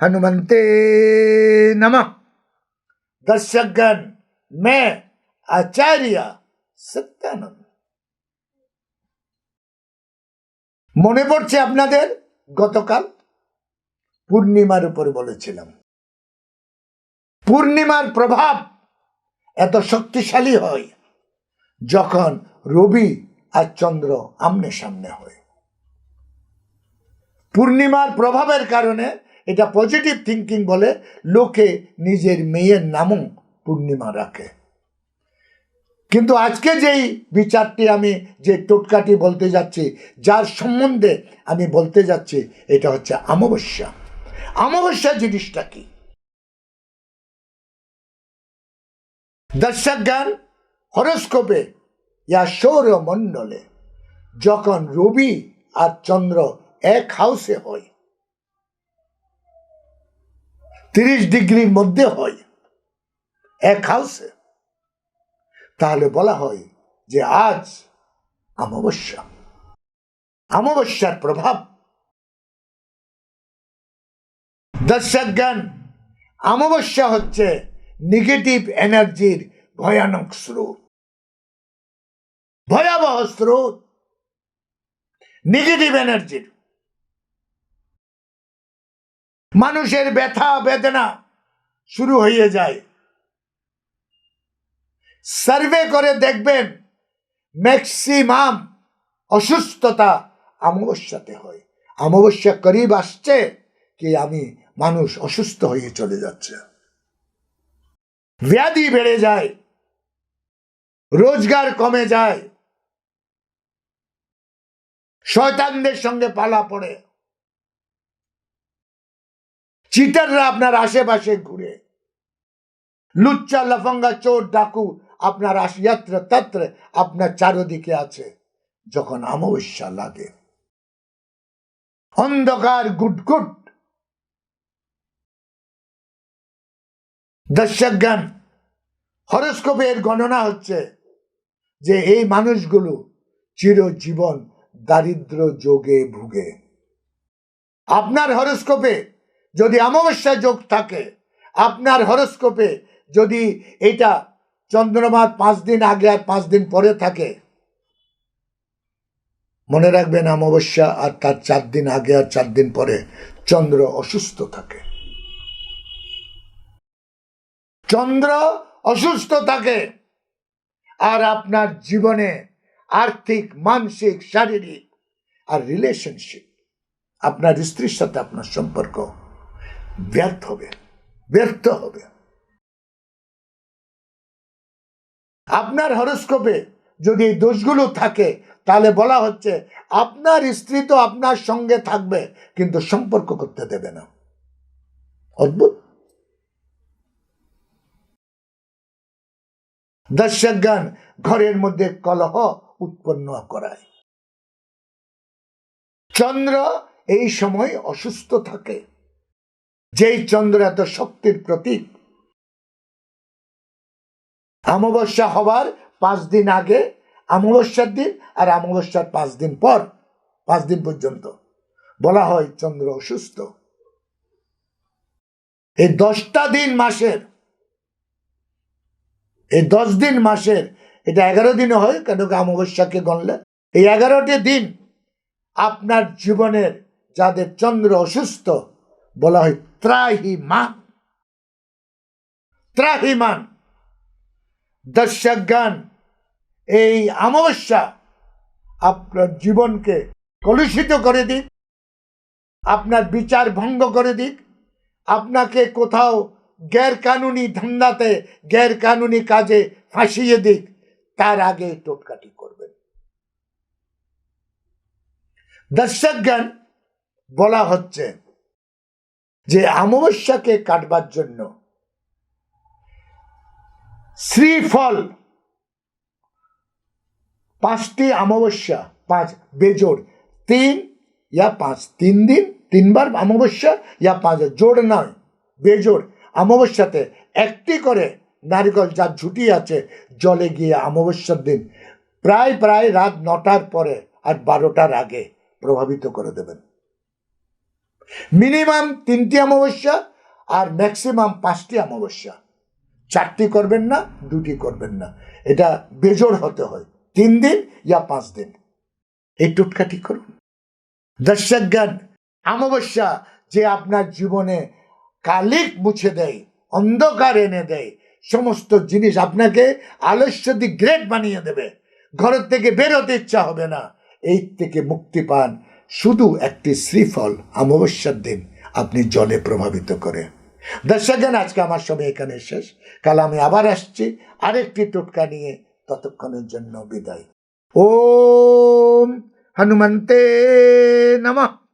हनुमते नमः दर्शकगण मैं आचार्य সত্যানন্দ মনে পড়ছে আপনাদের গতকাল পূর্ণিমার উপরে বলেছিলাম পূর্ণিমার প্রভাব এত শক্তিশালী হয় যখন রবি আর চন্দ্র আমনে সামনে হয় পূর্ণিমার প্রভাবের কারণে এটা পজিটিভ থিঙ্কিং বলে লোকে নিজের মেয়ের নামও পূর্ণিমা রাখে। কিন্তু আজকে যেই বিচারটি আমি যে টোটকাটি বলতে যাচ্ছি, যার সম্বন্ধে আমি বলতে যাচ্ছি, এটা হচ্ছে অমাবস্যা। অমাবস্যা জিনিসটা কি? দর্শকগণ, হরস্কোপে ইয়া সৌরমণ্ডলে যখন রবি আর চন্দ্র এক হাউসে হয়। তিরিশ ডিগ্রির মধ্যে হয়। এক হাউসে তাহলে বলা হয় যে আজ অমাবস্যা। অমাবস্যার প্রভাব। দর্শকগণ, অমাবস্যা হচ্ছে নেগেটিভ এনার্জির ভয়ানক স্রোত। ভয়াবহ স্রোত। নেগেটিভ এনার্জির মানুষের ব্যথা, বেদনা শুরু হয়ে যায়। সার্ভে করে দেখবেন ম্যাক্সিমাম অসুস্থতা অমাবস্যাতে হয়। অমাবস্যা করিব আসছে কি আমি মানুষ অসুস্থ হয়ে চলে যাচ্ছে। ব্যাধি বেড়ে যায়, রোজগার কমে যায়, শয়তানদের সঙ্গে পালা পড়ে। চিটাররা আপনার আশেপাশে ঘুরে। লুচ্চা, লফঙ্গা, চোর, ডাকু আপনার আশিয়াত্র তত্র আপনার চারদিকে আছে যখন অমাবস্যা লাগে। অন্ধকার গুটগুট। দর্শকগণ হরস্কোপের গণনা হচ্ছে যে এই মানুষগুলো চিরজীবন দারিদ্র যোগে ভুগে। আপনার হরস্কোপে যদি অমাবস্যা যোগ থাকে, আপনার হরস্কোপে যদি এটা চন্দ্রমার পাঁচ দিন আগে আর পাঁচ দিন পরে থাকে, মনে রাখবেন অমাবস্যা আর তার চার দিন আগে আর চার দিন পরে চন্দ্র অসুস্থ থাকে। চন্দ্র অসুস্থ থাকে আর আপনার জীবনে আর্থিক, মানসিক, শারীরিক আর রিলেশনশিপ আপনার স্ত্রীর সাথে আপনার সম্পর্ক। ব্যর্থ হবে ব্যর্থ হবে। আপনার হরস্কোপে যদি এই দোষগুলো থাকে, তাহলে বলা হচ্ছে আপনার স্ত্রী তো আপনার সঙ্গে থাকবে, কিন্তু সম্পর্ক করতে দেবে না। অদ্ভুত। দর্শকগণ, ঘরের মধ্যে কলহ উৎপন্ন করায়। চন্দ্র এই সময় অসুস্থ থাকে। যেই চন্দ্র এত শক্তির প্রতীক, অমাবস্যা হবার পাঁচ দিন আগে, অমাবস্যার দিন আর অমাবস্যার পাঁচ দিন পর, পাঁচ দিন পর্যন্ত বলা হয় চন্দ্র অসুস্থ। এই দশটা দিন মাসের, এই দশ দিন মাসের, এটা এগারো দিনে হয়, কেন কি অমাবস্যাকে গণলে? এই এগারোটি দিন আপনার জীবনের যাদের চন্দ্র অসুস্থ বলা হয় ত্রাহিমান ত্রাহিমান দর্শকগণ এই অমাবস্যা আপনার জীবনকে কলুষিত করে দিক, আপনার বিচার ভঙ্গ করে দিক, আপনাকে কোথাও গ্যার কানুনি ধান্দাতে গ্যার কানুনি কাজে ফাঁসিয়ে দিক, তার আগে টোটকাটি করবেন। দর্শকগণ বলা হচ্ছে অমাবস্যাকে কাটবার জন্য। শ্রীফল। পাঁচটি অমাবস্যা, পাঁচ বেজোড়। তিন, ইয়া পাঁচ, তিন দিন, তিনবার অমাবস্যা, ইয়া পাঁচ জোড় নয়, বেজোড়। অমাবস্যাতে একটি করে নারিকল যার ঝুটি আছে, জলে গিয়ে অমাবস্যার দিন। প্রায় প্রায় রাত নটার পরে আর বারোটার আগে প্রভাবিত করে দেবেন। মিনিমাম তিনটি অমাবস্যা আর ম্যাক্সিমাম পাঁচটি অমাবস্যা। চারটি করবেন না, দুটি করবেন না। এটা বেজোড় হতে হয়। তিন দিন ইয়া পাঁচ দিন। এই টোটকাটি করুন। দর্শক জ্ঞান অমাবস্যা যে আপনার জীবনে কালিক মুছে দেয়, অন্ধকার এনে দেয়, সমস্ত জিনিস আপনাকে আলস্য দি গ্রেট বানিয়ে দেবে। ঘরের থেকে বেরোতে ইচ্ছা হবে না। এই থেকে মুক্তি পান। শুধু একটি শ্রীফল অমাবস্যার দিন আপনি জলে প্রভাবিত করে। দর্শকগণ আজকে আমার সময় এখানে শেষ। কাল আমি আবার আসছি, আরেকটি টোটকা নিয়ে ততক্ষণের জন্য বিদায়। ও হনুমন্তে নমঃ।